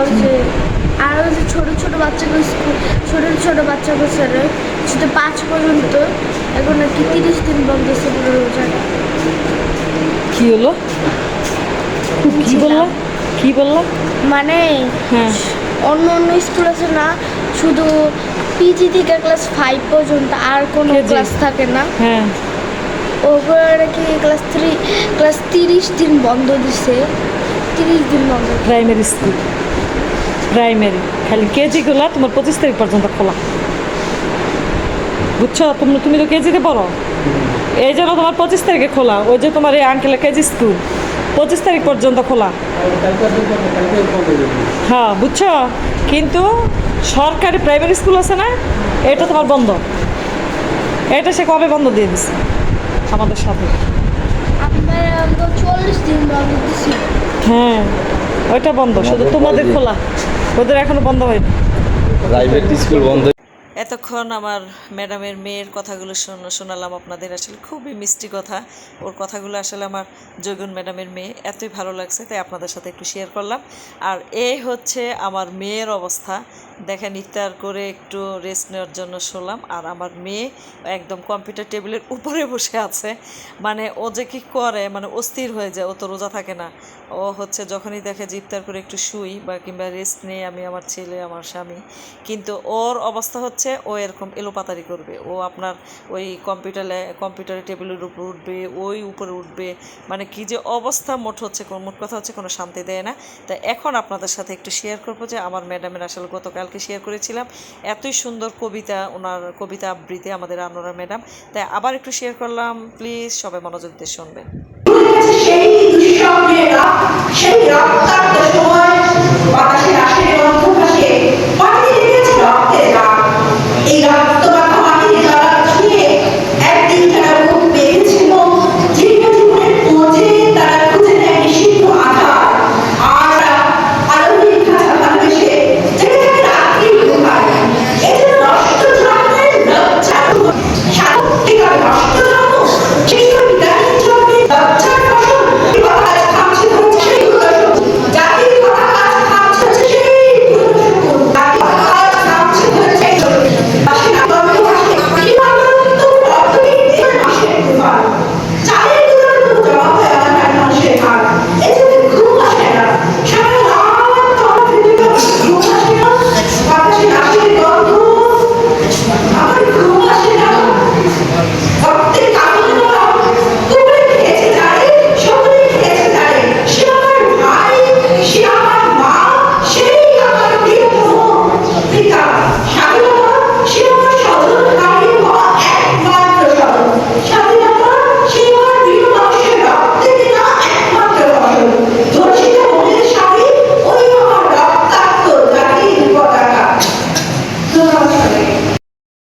ওই যে আর ওই যে ছোটো ছোটো বাচ্চাগুলো স্কুল ছোটো ছোটো বাচ্চা বছরে শুধু পাঁচ পর্যন্ত এখন নাকি তিরিশ দিন বন্ধ ছিল রোজাটা কি হলো? কি বললা? কি বললা? মানে হ্যাঁ। অন্য অন্য স্কুল আছে না শুধু পিজি থেকে ক্লাস ফাইভ পর্যন্ত আর কোনো ক্লাস থাকে না। হ্যাঁ। ওপরে নাকি ক্লাস থ্রি ক্লাস তিরিশ দিন বন্ধ দিছে। তিরিশ দিন বন্ধ। প্রাইমারি স্কুল প্রাইমারি খালি কেজিগুলো তোমার পঁচিশ তারিখ পর্যন্ত খোলা। বুঝছ? তুমি তুমি তো কেজিতে পড়ো? এই জন্য তোমার পঁচিশ তারিখে খোলা। ওই যে তোমার এই আঙ্কেলের কেজি স্কুল পঁচিশ তারিখ পর্যন্ত খোলা। হ্যাঁ বুঝছ? কিন্তু সরকারি প্রাইমারি স্কুল আছে না এটা তোমার বন্ধ। এটা সে কবে বন্ধ দিয়ে দিছে? আমাদের সাথে। হ্যাঁ ওইটা বন্ধ শুধু তোমাদের খোলা। ওদের এখনও বন্ধ হয়নি প্রাইভেট স্কুল বন্ধ এতক্ষণ আমার ম্যাডামের মেয়ের কথাগুলো শোন- শোনালাম আপনাদের। আসলে খুবই মিষ্টি কথা। ওর কথাগুলো আসলে আমার জৈগুন ম্যাডামের মেয়ে। এতই ভালো লাগছে তাই আপনাদের সাথে একটু শেয়ার করলাম। আর এই হচ্ছে আমার মেয়ের অবস্থা। দেখেন ইফতার করে একটু রেস্ট নেওয়ার জন্য শোলাম। আর আমার মেয়ে একদম কম্পিউটার টেবিলের উপরে বসে আছে। মানে ও যে কি করে মানে অস্থির হয়ে যায়, ও তো রোজা থাকে না। ও হচ্ছে যখনই দেখে যে ইফতার করে একটু শুই বা কিংবা রেস্ট নেই আমি আমার ছেলে, আমার স্বামী। কিন্তু ওর অবস্থা হচ্ছে ও এরকম এলোপাতারি করবে। ও আপনার ওই কম্পিউটারে কম্পিউটারের টেবিলের উপর উঠবে, ওই উপরে উঠবে। মানে কি যে অবস্থা, মোট হচ্ছে, মোট কথা হচ্ছে কোনো শান্তি দেয় না। তাই এখন আপনাদের সাথে একটু শেয়ার করব যে আমার ম্যাডামের আসলে গতকালকে শেয়ার করেছিলাম। এতই সুন্দর কবিতা, ওনার কবিতা আবৃত্তি আমাদের আনোরা ম্যাডাম। তাই আবার একটু শেয়ার করলাম। প্লিজ সবাই মনোযোগ দিয়ে শুনবেন। সেই